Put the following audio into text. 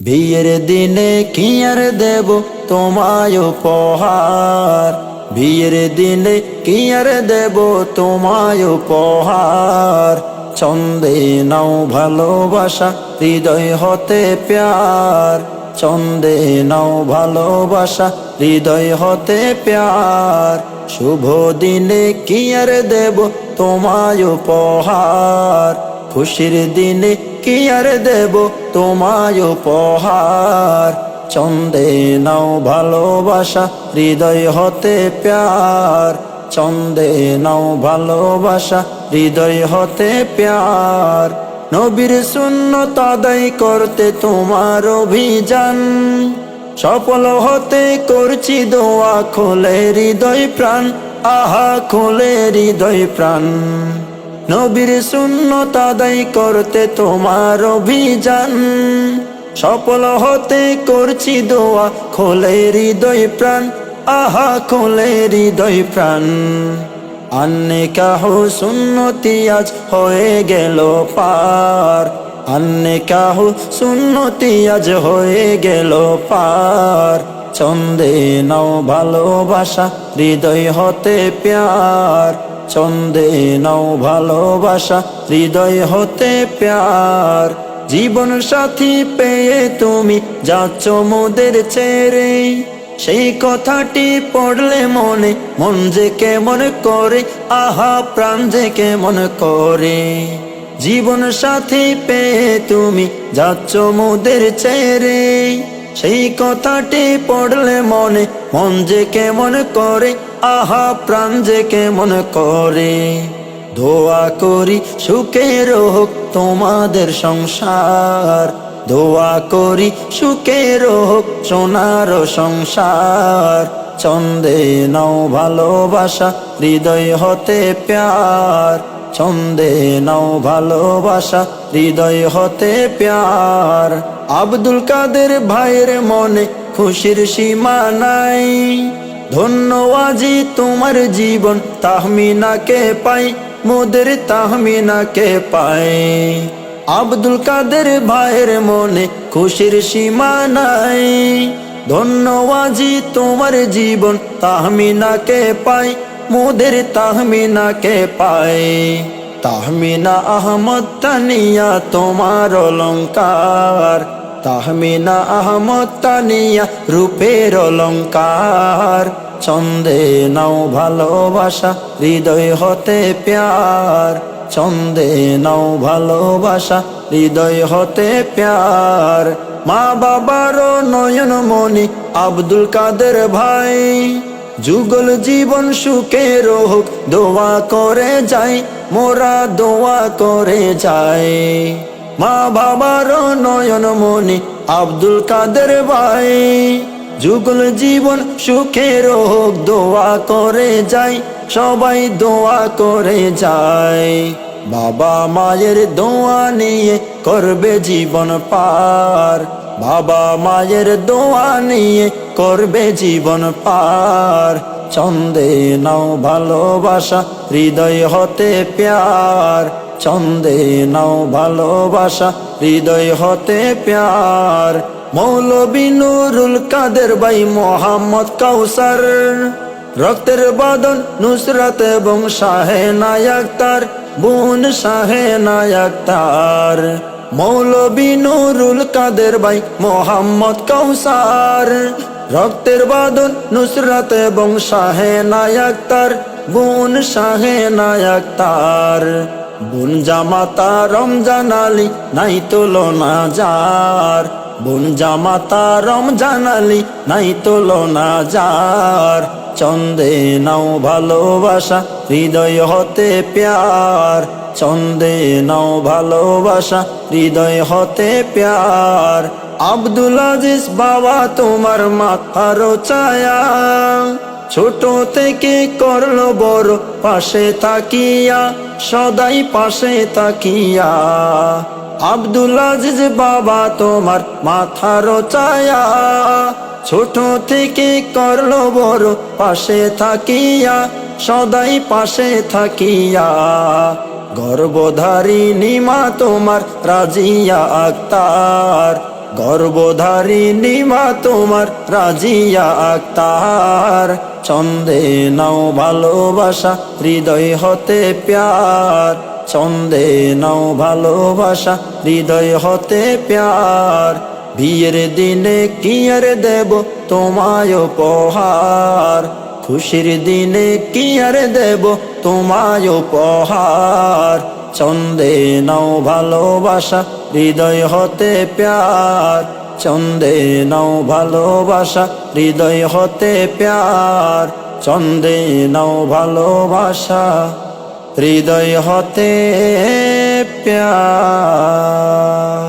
বিয়ের দিনে কি আর দেব তোমায় উপহার? বিয়ের দিনে কি আর দেব তোমায় উপহার? চন্দে নাও ভালোবাসা, হৃদয় হতে প্যার। চন্দে নাও ভালোবাসা, হৃদয় হতে প্যার। শুভ দিনে কি আর দেব তোমায় উপহার? খুশির দিনে কি আর দেব? তোমায় উপহার। চন্দে নাও ভালোবাসা, হৃদয় হতে প্যার। চন্দে নাও ভালোবাসা, হৃদয় হতে প্যার। নবীর শূন্য তাদাই করতে তোমার অভিযান। সফল হতে করছি দোয়া, খোলে হৃদয় প্রাণ। আহা, খোলে হৃদয় প্রাণ। নবীর শূন্য তাদাই করতে তোমার অভিযান। সফল হতে করছি দোয়া, খোলে হৃদয় প্রাণ, আহা, খোলে হৃদয় প্রাণ। আন্নে কাহ সুন্নতি আজ হয়ে গেল পার। আন্নে কাহ সুন্নতি আজ হয়ে গেল পার। চন্দে নাও ভালোবাসা, হৃদয় হতে প্যার। চন্দে নাও ভালোবাসা, হৃদয় হতে প্যার। জীবন সাথী পেয়ে তুমি যাচ্ছ মোদের ছেড়ে। সেই কথাটি পড়লে মনে, মন যে কেমন করে, আহা প্রাণ যে কেমন করে। জীবন সাথী পেয়ে তুমি যাচ্ছ মোদের ছেড়ে। সেই কথাটি পড়লে মনে, মন যে কেমন করে, আহা প্রাণ যে কেমন করে। দোয়া করি সুখের হোক তোমাদের সংসার, দোয়া করি সুখের হোক সোনার সংসার। চন্দে নাও ভালোবাসা, হৃদয় হতে প্যার। চন্দে নাও ভালোবাসা, হৃদয় হতে প্যার। আব্দুল কাদের ভাইয়ের মনে খুশির সীমা নাই। ধন্যবাজি তোমার জীবন, তাহমিনাকে পাই, মোদের তাহমিনাকে পাই। আব্দুল কাদের ভাইয়ের মনে খুশির সীমা নাই। ধন্যবাজি তোমার জীবন, তাহমিনাকে পাই মোদের তাহমিনাকে পাই তাহমিনা আহমদ তানিয়া তোমার অলঙ্কার। তাহমিনা আহমদ তানিয়া রূপের অলঙ্কার। চন্দে নাও ভালোবাসা, হৃদয় হতে প্যার। চন্দে নাও ভালোবাসা, হৃদয় হতে প্যার। মা বাবার নয়ন মনি আব্দুল কাদের ভাই। যুগল জীবন সুখের হোক দোয়া করে যাই, মোরা দোয়া করে যাই। মা বাবার নয়ন মনি, আব্দুল কাদের ভাই। যুগল জীবন সুখের হোক দোয়া করে যাই, সবাই দোয়া করে যায় বাবা মায়ের দোয়া নিয়ে করবে জীবন পার। বাবা মায়ের দোয়া নিয়ে করবে জীবন পার। চন্দে নাও ভালোবাসা, হৃদয় হতে প্যার। চন্দে নাও ভালোবাসা, হৃদয় হতে প্যার। মৌলবী নুরুল কাদের বাই মোহাম্মদ কাউসার। রক্তের বাদন নুসরাত এবং শাহে নায়ক তার বোন শাহে নায়ক তার মৌলবী নুরুল কাদের বাই মোহাম্মদ কৌসার রক্তের বাদন নুসরত এবং শাহে নায়ক তার বোন শাহে নায়ক তার। বোন জামাতা রমজান আলী নাই তুলনা যার বোন জামাতা রমজান আলী, নাই তুলনা যার। চন্দে নাও ভালোবাসা, হৃদয় হতে প্যার। চন্দে নাও ভালোবাসা, হৃদয় হতে প্যার। আব্দুল আজিজ বাবা, তোমার মাথার ছায়া। ছোট থেকে করল বড়, পাশে তাকিয়া, সদাই পাশে তাকিয়া। আব্দুল আজিজ বাবা তোমার মাথার ছায়া, ছোট থেকে করল বড়, পাশে থাকিয়া, সদাই পাশে থাকিয়া। গর্বধারী নিমা তোমার রাজিয়া আক্তার। গর্বধারিণী মা তোমার রাজিয়া আক্তার। চন্দে নাও ভালোবাসা, হৃদয় হতে প্যার। চন্দে নাও ভালোবাসা, হৃদয় হতে প্যার। বিয়ের দিনে কি আর দেব তোমায় উপহার? খুশির দিনে কি আর দেব তোমায় উপহার? চন্দে নাও ভালোবাসা, হৃদয় হতে প্যার। চন্দে নাও ভালোবাসা, হৃদয় হতে প্যার। চন্দে নাও ভালোবাসা। হৃদয় হতে প্যার